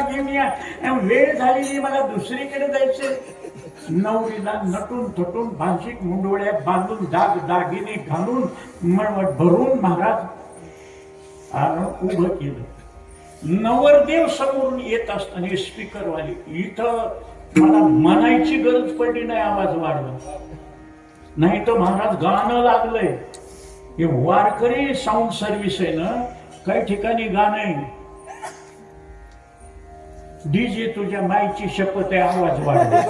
घेऊन या वेळ झालेली मला दुसरीकडे जायचे नवरीला नटून थटून भाषिक मुंडोळ्या बांधून दाग दागिने घालून मळवट भरून महाराज उभं केलं. नवरदेव समोरून येत असताना स्पीकर वाली इथं मला म्हणायची गरज पडली नाही आवाज वाढला नाही तर महाराज गाणं लागलंय. हे वारकरी साऊंड सर्व्हिस आहे ना? काही ठिकाणी गाणं आहे. डीजे तुझ्या माईची शपथ आहे आवाज वाढवा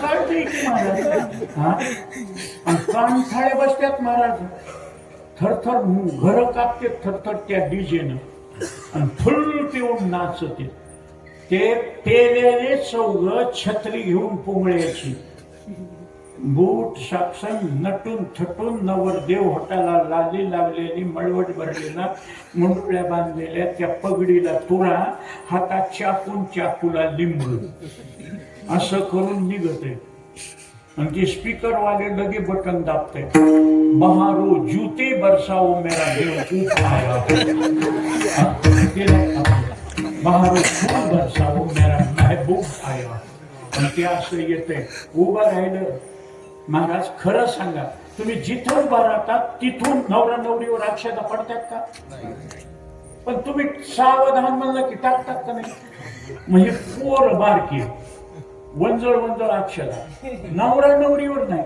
काढते की महाराज? हा? आणि कानठाळे बसतात महाराज. थरथर घर कापते थरथर त्या डीजेनं. आणि फुल पिऊन नाचते. ते पेलेले चौघ छत्री घेऊन पोंगळ्याची. बूट साक्षण नटून थटून नवरदेव होटाला लाली लावलेली मळवट भरलेला मुंडुळ्या बांधलेल्या त्या पगडीला तुरा हातात चाकून चाकूला लिंबू. असं करून निघत. आणि ते स्पीकर वाले लगे बटन दाबते. बहारो जूते बरसाओ मेरा देव खूप आया बहारो फूल बरसाओ मेरा महबूब आया आणि ते असं येते. उभं राहिलं. महाराज खरं सांगा तुम्ही जिथं उभा राहतात तिथून नवरा नवरीवर अक्षता पडतात का? पण तुम्ही सावधान म्हणलं की टाकतात का नाही? म्हणजे पोर बारकी वंजळ वंजळ अक्षरा नवरा नवरीवर नाही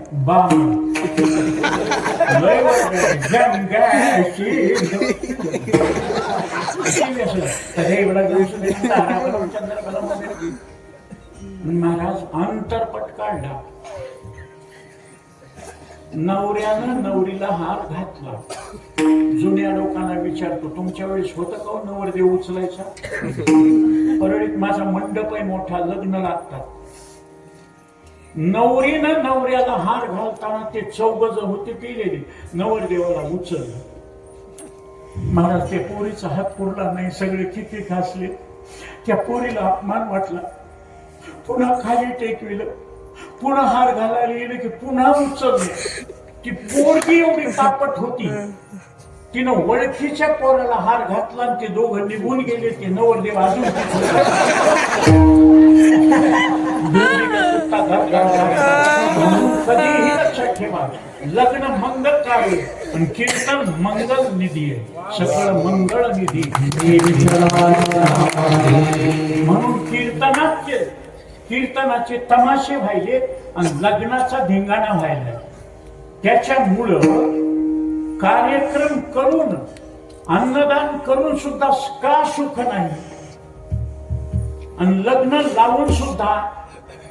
महाराज अंतरपट काढला नवऱ्यानं नवरीला हार घातला. जुन्या लोकांना विचारतो तुमच्या वेळेस होतं का हो नवरदेव उचलायचा? परळीत माझा मंडप आहे मोठा लग्न लागतात. नवरीनं नवऱ्याला हार घालताना ते चौगज होते पिलेली. नवरदेवाला उचललं. महाराज त्या पोरीचा हात पुरला नाही सगळे किती घासले त्या पोरीला अपमान वाटला. पुन्हा खाली टेकविलं. पुन्हा हार घालायला गेलं की पुन्हा उचललं ती पोरगी एवढी तापट होती. तिनं ओळखीच्या पोराला हार घातला आणि ते दोघं निघून गेले. ते नवरदेव अजून कधीही लक्षात ठेवा लग्न मंगल कार्य आणि कीर्तन मंगल निधी आहे सकळ मंगळ निधी म्हणून कीर्तनाच कीर्तनाचे तमाशे व्हायले आणि लग्नाचा धिंगाणा व्हायला त्याच्यामुळं कार्यक्रम करून अन्नदान करून सुद्धा का सुख नाही? आणि लग्न लावून सुद्धा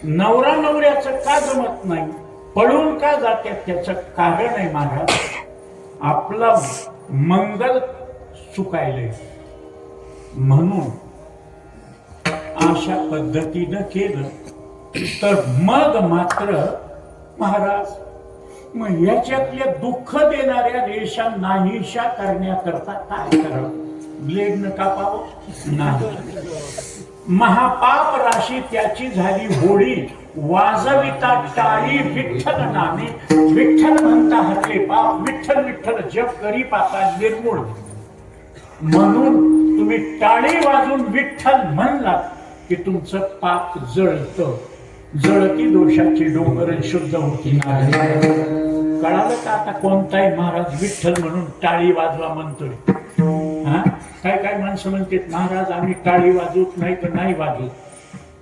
नवरा नवऱ्याचं का जमत नाही? पळून का जाते त्याचं कारण आहे महाराज? आपला मंगल चुकायलंय म्हणून अशा पद्धतीनं केलं. तर मग मात्र महाराज मग याच्यातल्या दुःख देणाऱ्या रेषा नाहीशा करण्याकरता काय करावं? ब्लेडनं कापावं? नाही. महापाप राशी त्याची झाली होळी. वाजविता टाळी विठ्ठल नामे. विठ्ठल म्हणता हरले पाप विठ्ठल विठ्ठल जप करी पाता निर्मूळ. म्हणून तुम्ही टाळी वाजून विठ्ठल म्हणला की तुमचं पाप जळतं. जळती दोषाची डोंगर शुद्ध होती कळालं का आता कोणताही महाराज विठ्ठल म्हणून टाळी वाजवा म्हणतोय? हा? काय काय माणसं म्हणतात महाराज आम्ही टाळी वाजवत नाही तर नाही वाजवत.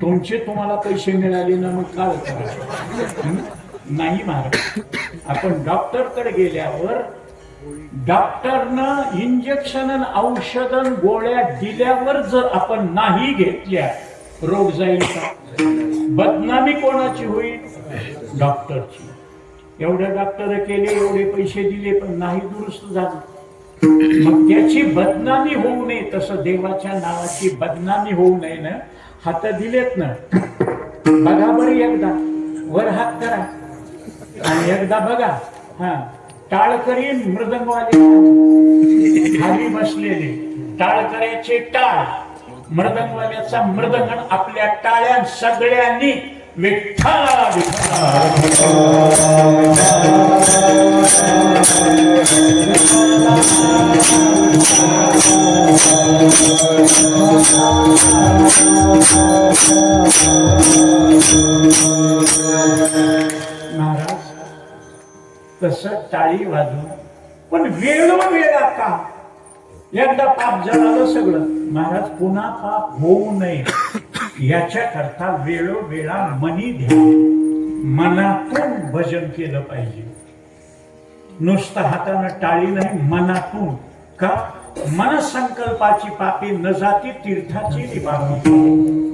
तुमचे तुम्हाला पैसे मिळाले ना मग काय करायचं नाही महाराज. आपण डॉक्टरकडे गेल्यावर डॉक्टरनं इंजेक्शन औषधन गोळ्या दिल्यावर जर आपण नाही घेतल्या रोग जाईल का? बदनामी कोणाची होईल? डॉक्टरची. एवढे डॉक्टर केले एवढे पैसे दिले पण नाही दुरुस्त झालं. मग त्याची बदनामी होऊ नये तसं देवाच्या नावाची बदनामी होऊ नये ना. हात दिलेत ना. बघा बरी एकदा. वर हात करा आणि एकदा बघा. हा. टाळकरी मृदंगवाले. खाली बसलेले. टाळकऱ्याचे टाळ. मृदंगवाल्याचा मृदंगण आपल्या टाळ्या सगळ्यांनी विठ्ठला महाराज तस टाळी वाजव पण वेळोवेळा का एकदा पाप झालं सगळं. महाराज पुन्हा पाप होऊ नये? याच्याकरता वेळोवेळा मनी ध्यान मनातून भजन केलं पाहिजे. नुसतं हातानं टाळी नाही मनातून. का? मनसंकल्पाची पापी न जाती तीर्थाची निभावी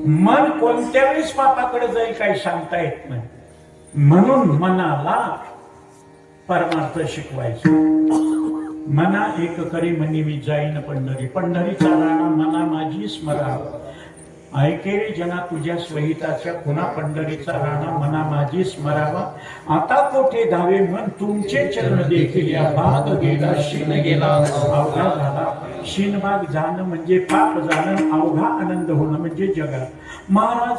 मन कोणत्या वेळेस पापाकडे जाईल काही सांगता येत नाही. म्हणून मनाला परमार्थ शिकवायचं. मना एक करी म्हणी मी जाईन पंढरी. पंढरीचा राणा मना माझी स्मरा ऐकेरी जना तुझ्या स्वहिताच्या पुन्हा पंढरीचा राणा मना माझी स्मरावा. आता कोठे धावे मन तुमचे चरण देखील या भाग गेला शिन गेला अवघा झाला. शिनभाग जाणं म्हणजे पाप जाणं अवघा आनंद होणं म्हणजे जगा. महाराज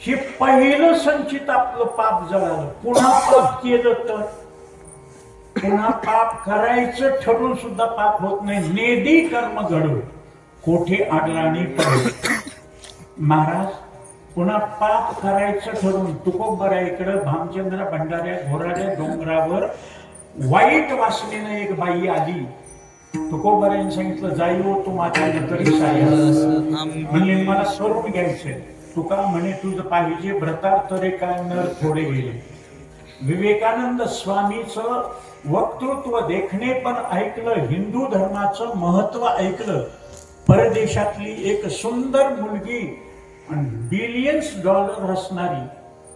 हे पहिलं संचित आपलं पाप जळालं पुन्हा पाप केलं तर? पुन्हा पाप करायचं ठरून सुद्धा पाप होत नाही. नेदी कर्म घडू कोठे आडराणी महाराज पुन्हा पाप करायचं ठरून तुकोबरा इकडं भामचंद्र भंडाऱ्या घोराड्या डोंगरावर वाईट वासनेनं एक बाई आली. तुकोबऱ्याने सांगितलं जाई हो तू माझ्या तरी म्हणजे मला स्वरूप घ्यायचंय. तुका म्हणे तुझं पाहिजे भ्रतार तरी काय नर थोडे गेले. विवेकानंद स्वामीचं वक्तृत्व देखणे पण ऐकलं हिंदू धर्माचं महत्त्व ऐकलं. परदेशातली एक सुंदर मुलगी बिलियन्स डॉलर असणारी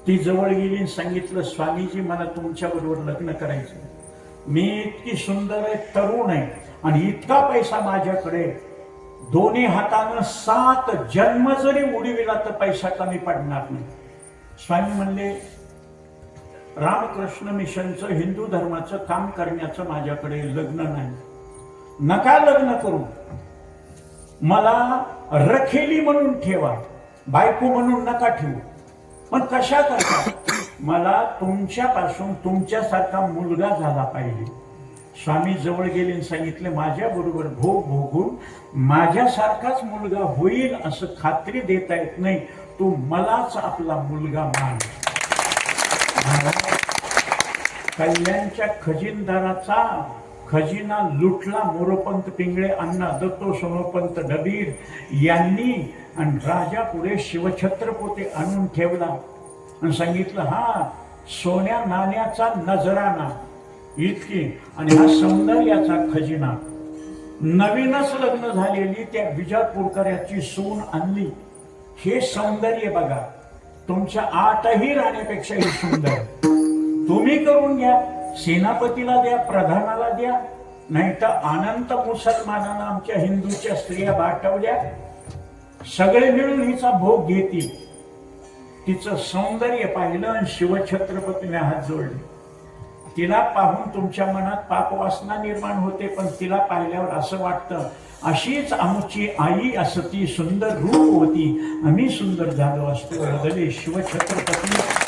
ती जवळ गेली सांगितलं स्वामीजी मला तुमच्याबरोबर लग्न करायचं मी इतकी सुंदर आहे तरुण आहे आणि इतका पैसा माझ्याकडे दोन्ही हातानं सात जन्म जरी उडविला तर पैसा कमी पडणार नाही. स्वामी म्हणले रामकृष्ण मिशनचं हिंदू धर्माचं काम करण्याचं माझ्याकडे लग्न नाही. नका लग्न करू. मला रखेली म्हणून ठेवा. बायको म्हणून नका ठेवू. पण कशा करता? मला तुमच्यापासून तुमच्यासारखा मुलगा झाला पाहिजे. स्वामी जवळ गेले आणि सांगितले माझ्या बरोबर भोग भोगून माझ्यासारखाच मुलगा होईल असं खात्री देता येत नाही. तू मलाच आपला मुलगा मान कल्याणच्या खजिनदाराचा खजिना लुटला मोरोपंत पिंगळे अण्णा दत्तो सोनोपंत डबीर यांनी आणि राजा पुढे शिवछत्रपोते आणून ठेवला. आणि सांगितलं हा सोन्या नाण्याचा नजराना इतकी आणि हा सौंदर्याचा खजिना. नवीनच लग्न झालेली त्या विजापूरकऱ्याची सून आणली. हे सौंदर्य बघा तुमच्या आठही राहण्यापेक्षाही सुंदर. तुम्ही करून घ्या सेनापतीला द्या प्रधानाला द्या नाही तर अनंत मुसलमानांना आमच्या हिंदूच्या स्त्रिया बाटवल्या सगळे मिळून हिचा भोग घेतील. तिचं सौंदर्य पाहिलं आणि शिवछत्रपतीने हात जोडले. तिला पाहून तुमच्या मनात पापवासना निर्माण होते पण तिला पाहिल्यावर असं वाटतं अशीच आमची आई असं ती सुंदर रूप होती. आम्ही सुंदर झालो असतो. बदले शिवछत्रपती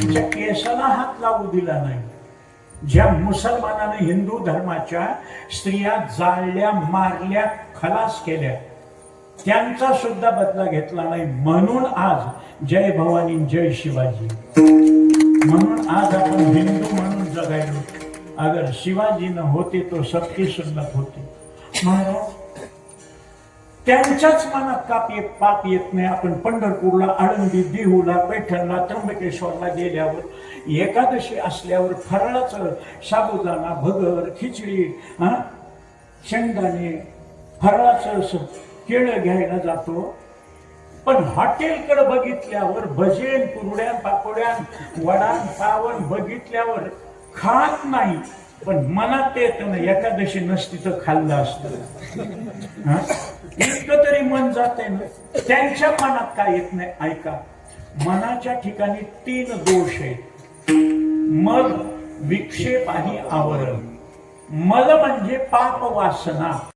तिच्या केसाला हात लावू दिला नाही. ज्या मुसलमानाने हिंदू धर्माच्या स्त्रिया जाळल्या मारल्या खलास केल्या त्यांचा सुद्धा बदला घेतला नाही. म्हणून आज जय भवानी जय शिवाजी. म्हणून आज आपण हिंदू म्हणून जगायलो. अगर शिवाजी न होते तो सबकी सुन्नत होते. महाराज त्यांच्याच मनात काप येत पाप येत नाही. आपण पंढरपूरला आळंदी देहूला पैठणला त्र्यंबकेश्वरला गेल्यावर एकादशी असल्यावर फराळाचं साबुदाणा भगर खिचडी हा? शेंगदाणे फराळाचं असं केळं घ्यायला जातो. पण हॉटेलकडे बघितल्यावर भजेन कुरड्या पापड्यान वडान पावन बघितल्यावर खात नाही. पण मनात येत ना एकादशी नसती तर खाल्लं असतं. हा? इतकं तरी मन जात ना. त्यांच्या मनात काय येत नाही? ऐका. मनाच्या ठिकाणी तीन दोष आहेत. मल विक्षेप आणि आवरण. मल म्हणजे पाप वासना